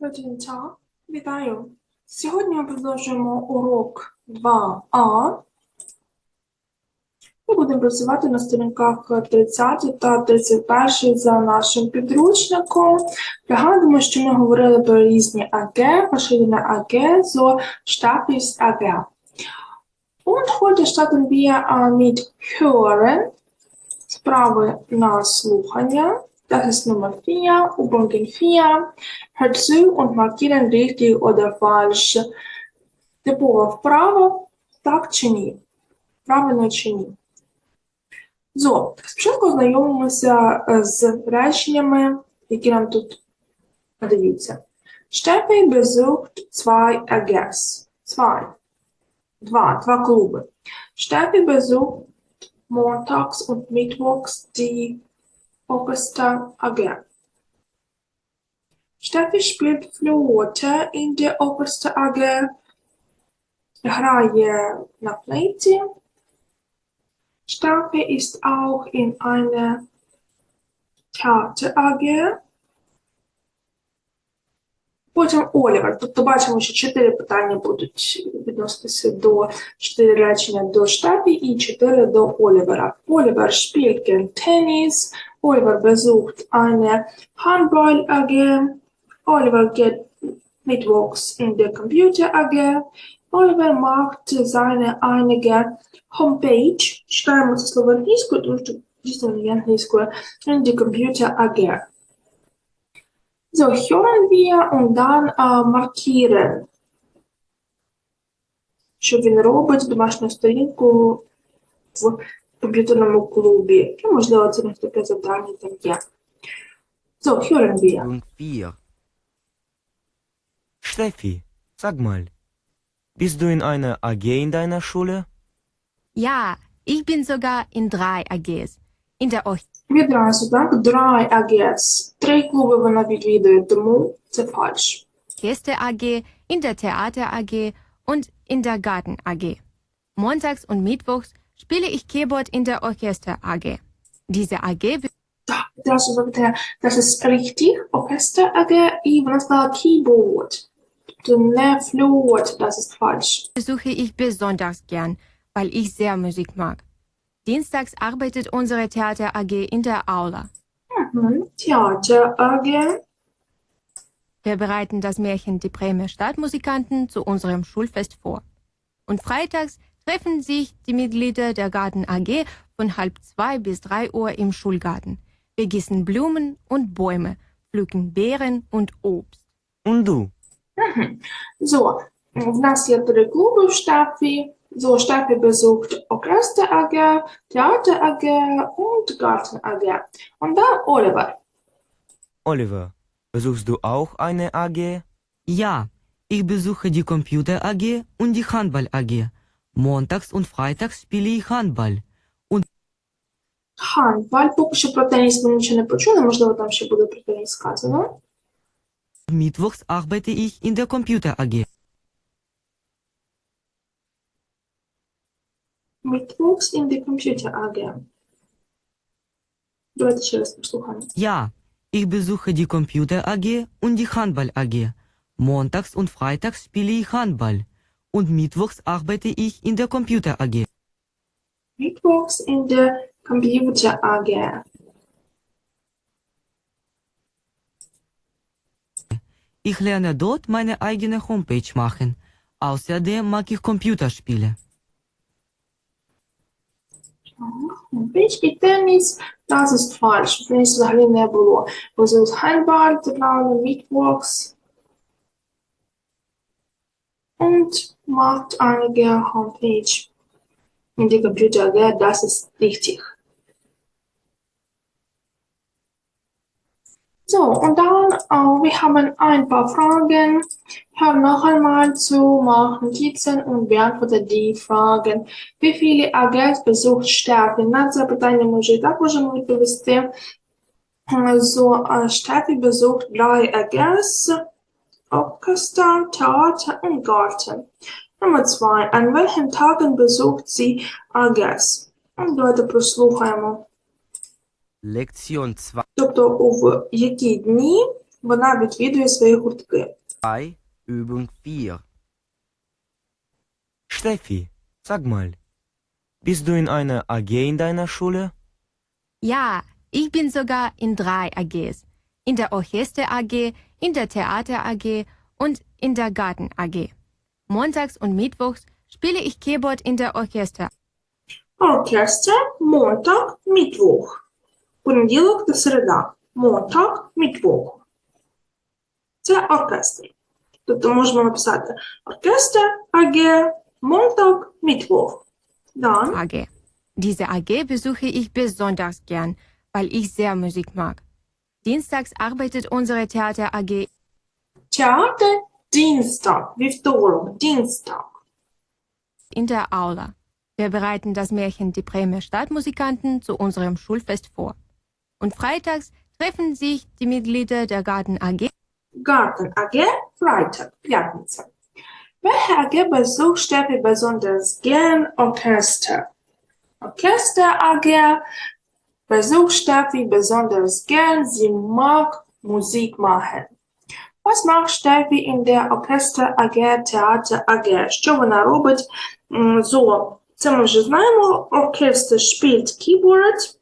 Tag, вітаю. Сьогодні ми продовжуємо урок 2А. Ми будемо працювати на сторінках 30 та 31 за нашим підручником. Пригадуємо, що ми говорили про різні АГ, verschiedene AG, so Stapels AG. Und heute starten wir mit Hören, справи на слухання. Das ist Nummer 4, Übungen 4. Hört zu und markieren richtig oder falsch. Типова вправа, так чи ні? Правильно чи ні? So, спочатку знайомимося е, з реченнями, які нам тут надаються. Steffi besucht zwei AGs. Zwei. Два. Два клуби. Steffi besucht montags und mittwochs die Orchester AG. Steffi spielt Flute in der Orchester AG. Reihe na Pleite. Steffi ist auch in einer Theater AG Потім Олівер. Тобто бачимо, що чотири питання будуть відноситися до чотири речення до Штефі і чотири до Олівера. Олівер spielt gern Tennis. Oliver besucht eine Handball AG. Oliver geht mittwochs in der Computer AG. Oliver macht seine einige Homepage. Читаємо це слово англійською, тому що дійсно не є англійською. In die Computer AG. So, hören wir und dann äh, markieren. Що він робить домашню сторінку в комп'ютерному клубі. І, можливо, це не таке завдання там є. So, hören wir. Punkt 4. Steffi, sag mal, bist du in einer AG in deiner Schule? Ja, ich bin sogar in drei AGs. In der Orch Відразу, так, Dry AGs. Три клуби вона відвідує, тому це фальш. Orchester AG, in der Theater AG und in der Garten AG. Montags und Mittwochs spiele ich Keyboard in der Orchester AG. Diese AG be- Так, відразу запитає, das ist richtig, Orchester AG, і вона сказала keyboard. Тобто не флюот, das ist falsch. besuche ich besonders gern, weil ich sehr Musik mag. Dienstags arbeitet unsere Theater AG in der Aula. Theater AG. Wir bereiten das Märchen Die Bremer Stadtmusikanten zu unserem Schulfest vor. Und freitags treffen sich die Mitglieder der Garten AG von halb zwei bis drei Uhr im Schulgarten. Wir gießen Blumen und Bäume, pflücken Beeren und Obst. Und du? Mhm. So, w nas jest reguły w sztafie, So, Steffi besucht Orchester AG, Theater AG und Garten AG. Und dann Oliver. Oliver, besuchst du auch eine AG? Ja, ich besuche die Computer AG und die Handball AG. Montags und freitags spiele ich Handball. Handball. Поки що про теніс ми нічого не почули, можливо, там ще буде про теніс сказано. Mittwochs arbeite ich in der Computer AG. Mittwochs in the Computer AG. Давайте ще раз послухаємо. Ja, ich besuche die Computer AG und die Handball AG. Montags und freitags spiele ich Handball. Und mittwochs arbeite ich in der Computer AG. Mittwochs in the Computer AG. Ich lerne dort meine eigene Homepage machen. Außerdem mag ich Computerspiele. Homepage і теніс. Das ist falsch. Теніс взагалі не було. Besucht Handball, це правильно, Mittwochs. Und macht einige Homepage in die Computer AG. Das ist richtig. So, und dann, äh, wir haben ein paar Fragen. Hör noch einmal zu, mach Notizen und beantworte die Fragen. Wie viele AGs besucht Steffi? На це питання ми вже і так можемо відповісти. Е, So, äh, Steffi besucht drei AGs, Orchester, Theater und Garten. Nummer zwei. An welchen Tagen besucht sie AGs? Und давайте прослухаємо. Lektion 2. Тобто, у в які дні вона відвідує свої гуртки. 2, Übung 4. Steffi, sag mal, bist du in einer AG in deiner Schule? Ja, ich bin sogar in drei AGs. In der Orchester AG, in der Theater AG und in der Garten AG. Montags und Mittwochs spiele ich Keyboard in der Orchester. Оркестр, Монтак, Мітвох. Понеділок та середа. Монтак, Мітвох. Це оркестр. Тобто можемо написати оркестр, АГ, Монтак, Мітвох. Dann AG. Diese AG besuche ich besonders gern, weil ich sehr Musik mag. Dienstags arbeitet unsere Theater AG театр, Dienstag, вівторок, Dienstag. in der Aula. Wir bereiten das Märchen Die Bremer Stadtmusikanten zu unserem Schulfest vor. Und freitags treffen sich die Mitglieder der Garten AG Garten AG, Freitag, Пятница. Welche AG besucht Steffi besonders gern Orchester? Orchester AG besucht Steffi besonders gern, sie mag Musik machen. Was macht Steffi in der Orchester AG, Theater AG? Що вона робить? М, So, це ми вже знаємо. Orchester spielt Keyboard.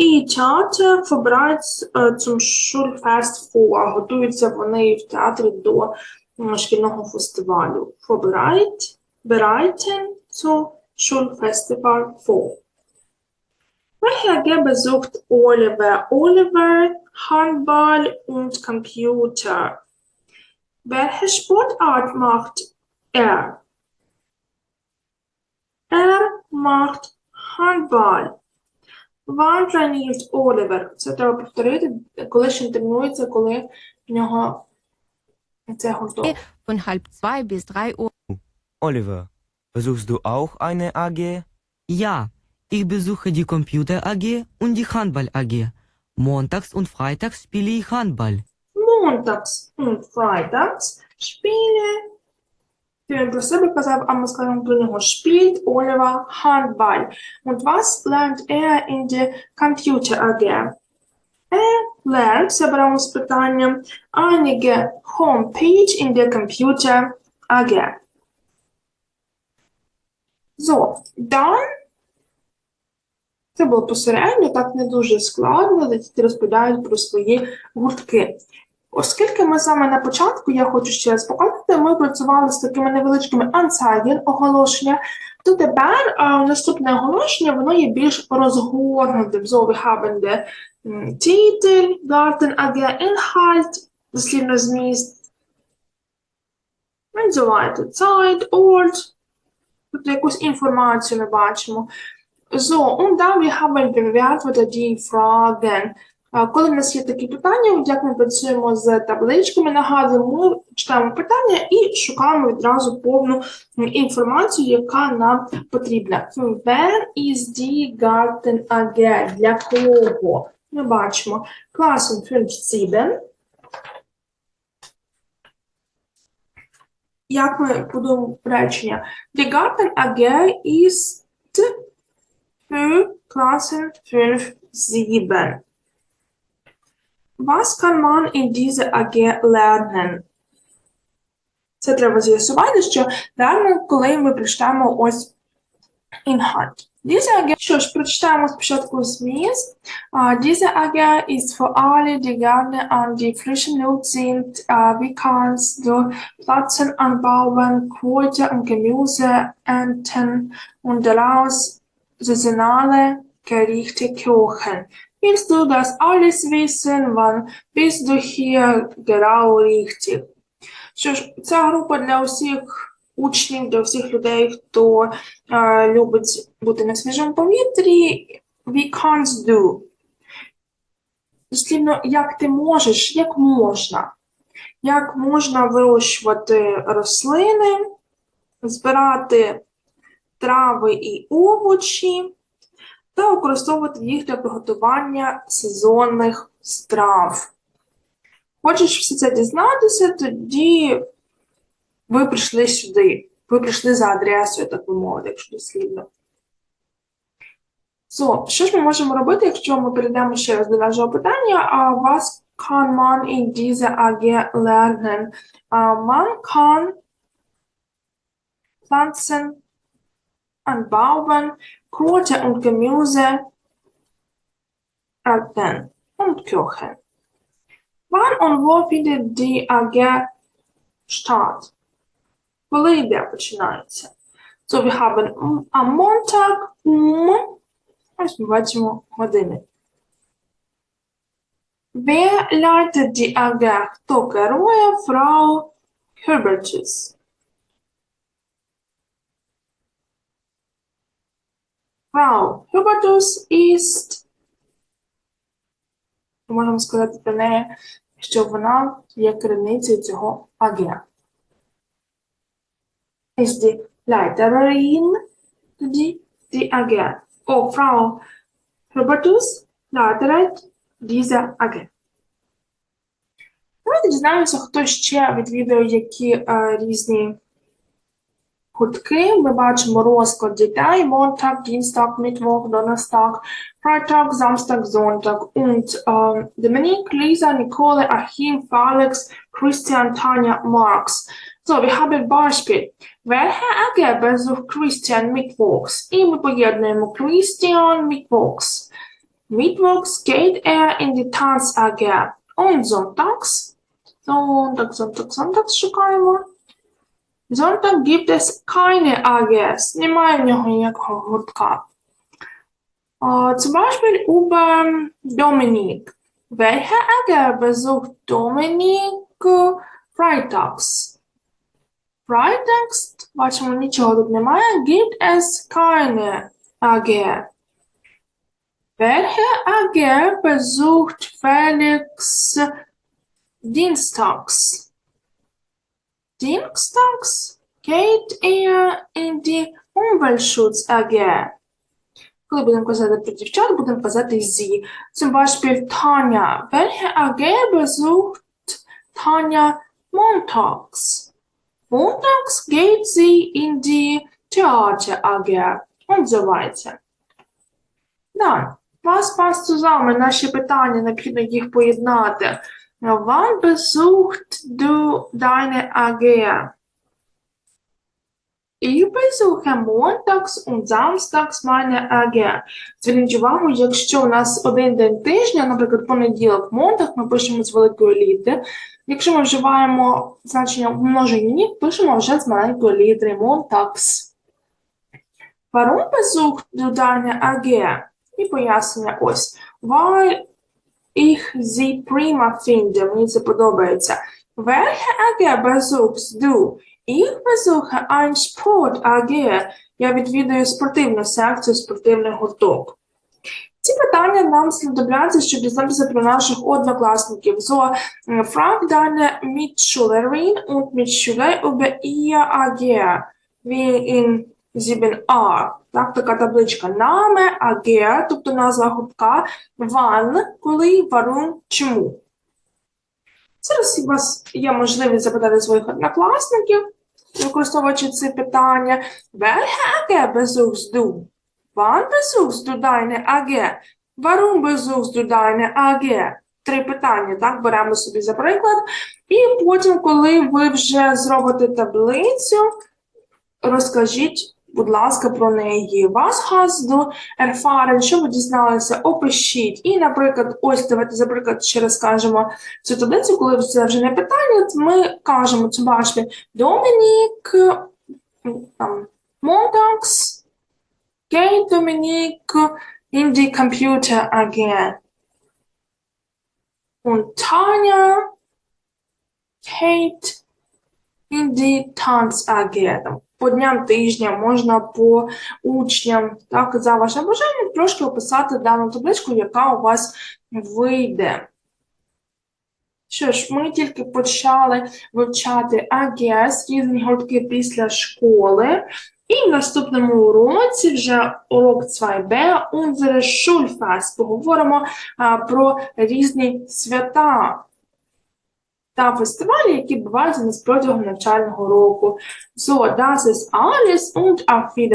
І театр vorbereitet е, zum Schulfest vor. Готуються вони в театрі до м, шкільного фестивалю. Vorbereit, bereiten zum Schulfestival vor. Welche AG besucht Oliver? Oliver, Handball und Computer. Welche Sportart macht er? Er macht Handball. Wann trainiert Оливер? Це треба повторити, коли ще він тренується, коли в нього це гурток. von halb zwei bis drei Uhr. Oliver, besuchst du auch eine AG? Ja, ich besuche die Computer AG und die Handball AG. Montags und freitags spiele ich Handball. Montags und Freitags spiele. Він про себе казав, а ми скажемо про нього. Spielt Oliver Handball. Und was lernt er in der Computer AG? Er lernt, це з питання, einige Homepage in der Computer AG. So, dann це було посередньо, так не дуже складно, де діти розповідають про свої гуртки. Оскільки ми саме на початку, я хочу ще раз показати, ми працювали з такими невеличкими Anzeigen, оголошення, то тепер а, наступне оголошення, воно є більш розгорнутим. So, we haben м, Titel, Garten AG, Inhalt, дослівно зміст, and. Zeit, Ort, тобто якусь інформацію ми бачимо. So, und dann wir haben beantwortet die Fragen. Коли в нас є такі питання, як ми працюємо з табличками, нагадуємо, читаємо питання і шукаємо відразу повну інформацію, яка нам потрібна. Where is die Garten AG? Для кого? Ми бачимо класом 5-7. Як ми будемо речення? Die Garten AG ist für Klassen 5-7. Was kann man in dieser AG lernen? Це треба з'ясувати, що lernen, коли ми прочитаємо ось Inhalt. Diese AG, що ж, прочитаємо спочатку зміст. Uh, diese AG ist für alle, die gerne an die frische Luft sind. Uh, wie kannst du Pflanzen anbauen, Kräuter und Gemüse ernten und daraus saisonale Gerichte kochen? Willst du das alles wissen? Wann bist du hier genau richtig? Що ж, ця група для усіх учнів, для всіх людей, хто е, любить бути на свіжому повітрі. We can't do. Дослівно, як ти можеш, як можна. Як можна вирощувати рослини, збирати трави і овочі та використовувати їх для приготування сезонних страв. Хочеш все це дізнатися, тоді ви прийшли сюди. Ви прийшли за адресою, так би мовити, якщо дослідно. So, що ж ми можемо робити, якщо ми перейдемо ще раз до нашого питання, а вас kann man in dieser AG lernen? Äh, man kann Pflanzen anbauen, Kräuter und Gemüse ernten und kochen. Wann und wo findet die AG statt? Коли йде починається? So, wir haben м- am Montag um, ось ми бачимо години. Wer leitet die AG? Хто керує? Frau Herbertus. Frau Herbertus ist, можемо сказати про неї, що вона є керівницею цього АГ. Ist die Leiterin die, die AG. Oh, Frau Herbertus leitet diese AG. Давайте дізнаємося, хто ще відвідує які е, різні гуртки. Ми бачимо розклад дітей. Montag, Dienstag, Mittwoch, Donnerstag, Freitag, Samstag, Sonntag. Und äh, Dominique, Lisa, Nicole, Achim, Felix, Christian, Tanja, Marx. So, wir haben Beispiel. Welche AG besucht Christian mittwochs? І ми поєднуємо Christian mittwochs. Mittwochs geht er in die Tanz AG. Und sonntags? Sonntag, Sonntag, Sonntags шукаємо. Sonntag gibt es keine AGs. Немає в нього ніякого гуртка. Äh, zum Beispiel über Dominik. Welche AG besucht Dominik freitags? Freitags, бачимо, нічого тут немає. Gibt es keine AG. Welche AG besucht Felix dienstags? Dienstags geht er in die Umweltschutz AG. Коли будемо казати про дівчат, будемо казати зі. Zum Beispiel Tanja. Welche AG besucht Tanja montags? Montags geht sie in die Theater AG und so weiter. Dann, was passt zusammen? Наші питання, необхідно їх поєднати. Wann besucht du deine AG? Ich besuche montags und samstags meine AG. Зверніть увагу, якщо у нас один день тижня, наприклад, понеділок, монтаг, ми пишемо з великої літери. Якщо ми вживаємо значення в множині, пишемо вже з маленької літери montags. Warum besucht du deine AG? І пояснення ось. Weil ich sie prima finde. Мені це подобається. Welche AG besuchst du? Ich besuche ein Sport AG. Я відвідую спортивну секцію, спортивний гурток. Ці питання нам знадобляться, щоб дізнатися про наших однокласників. So, frag deine Mitschülerin und Mitschüler über ihr AG. Wie in 7a. Так, така табличка. Name, AG, тобто назва гуртка, wann, коли, warum, чому. Зараз у вас є можливість запитати своїх однокласників, використовуючи ці питання. Welche AG besuchst du? Wann besuchst du deine AG? Warum besuchst du deine AG? Три питання, так, беремо собі за приклад. І потім, коли ви вже зробите таблицю, розкажіть, будь ласка, про неї. Was hast du erfahren? Що ви дізналися? Опишіть. І, наприклад, ось давайте, за приклад, ще раз кажемо цю таблицю, коли це вже не питання, ми кажемо цю башню Домінік, там, Montags, geht Dominik in die Computer. Und Tanja geht in die Tanz AG. По дням тижня, можна по учням, так, за ваше бажання трошки описати дану табличку, яка у вас вийде. Що ж, ми тільки почали вивчати АГС, різні гуртки після школи. І в наступному уроці, вже урок 2b, unsere Schulfest, поговоримо а, про різні свята та фестивалі, які відбуваються у нас протягом навчального року. So, das ist alles und auf.